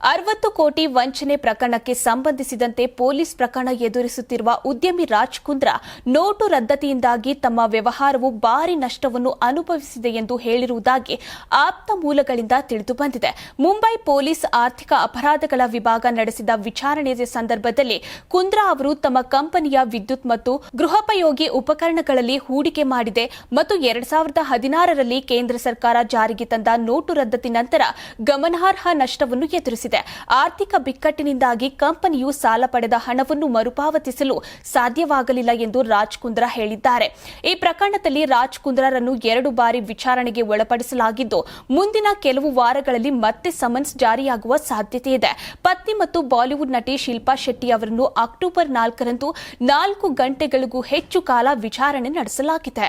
ಅರವತ್ತು ಕೋಟಿ ವಂಚನೆ ಪ್ರಕರಣಕ್ಕೆ ಸಂಬಂಧಿಸಿದಂತೆ ಪೊಲೀಸ್ ಪ್ರಕರಣ ಎದುರಿಸುತ್ತಿರುವ ಉದ್ಯಮಿ ರಾಜ್ ಕುಂದ್ರಾ ನೋಟು ರದ್ದತಿಯಿಂದಾಗಿ ತಮ್ಮ ವ್ಯವಹಾರವು ಭಾರಿ ನಷ್ಟವನ್ನು ಅನುಭವಿಸಿದೆ ಎಂದು ಹೇಳಿರುವುದಾಗಿ ಆಪ್ತ ಮೂಲಗಳಿಂದ ತಿಳಿದುಬಂದಿದೆ ಮುಂಬೈ ಪೊಲೀಸ್ ಆರ್ಥಿಕ ಅಪರಾಧಗಳ ವಿಭಾಗ ನಡೆಸಿದ ವಿಚಾರಣೆಯ ಸಂದರ್ಭದಲ್ಲಿ ಕುಂದ್ರಾ ಅವರು ತಮ್ಮ ಕಂಪನಿಯ ವಿದ್ಯುತ್ ಮತ್ತು ಗೃಹೋಪಯೋಗಿ ಉಪಕರಣಗಳಲ್ಲಿ ಹೂಡಿಕೆ ಮಾಡಿದೆ ಮತ್ತು ಎರಡ್ ಸಾವಿರದ ಹದಿನಾರರಲ್ಲಿ ಕೇಂದ್ರ ಸರ್ಕಾರ ಜಾರಿಗೆ ತಂದ ನೋಟು ರದ್ದತಿ ನಂತರ ಗಮನಾರ್ಹ ನಷ್ಟವನ್ನು ಎದುರಿಸಿದೆ. ಆರ್ಥಿಕ ಬಿಕ್ಕಟ್ಟಿನಿಂದಾಗಿ ಕಂಪನಿಯು ಸಾಲ ಪಡೆದ ಹಣವನ್ನು ಮರುಪಾವತಿಸಲು ಸಾಧ್ಯವಾಗಲಿಲ್ಲ ಎಂದು ರಾಜ್ ಕುಂದ್ರಾ ಹೇಳಿದ್ದಾರೆ. ಈ ಪ್ರಕರಣದಲ್ಲಿ ರಾಜ್ ಕುಂದ್ರಾರನ್ನು ಎರಡು ಬಾರಿ ವಿಚಾರಣೆಗೆ ಒಳಪಡಿಸಲಾಗಿದ್ದು, ಮುಂದಿನ ಕೆಲವು ವಾರಗಳಲ್ಲಿ ಮತ್ತೆ ಸಮನ್ಸ್ ಜಾರಿಯಾಗುವ ಸಾಧ್ಯತೆ ಇದೆ. ಪತ್ನಿ ಮತ್ತು ಬಾಲಿವುಡ್ ನಟಿ ಶಿಲ್ಪಾ ಶೆಟ್ಟಿ ಅವರನ್ನು ಅಕ್ಟೋಬರ್ ನಾಲ್ಕರಂದು ನಾಲ್ಕು ಗಂಟೆಗಳಿಗೂ ಹೆಚ್ಚು ಕಾಲ ವಿಚಾರಣೆ ನಡೆಸಲಾಗಿದೆ.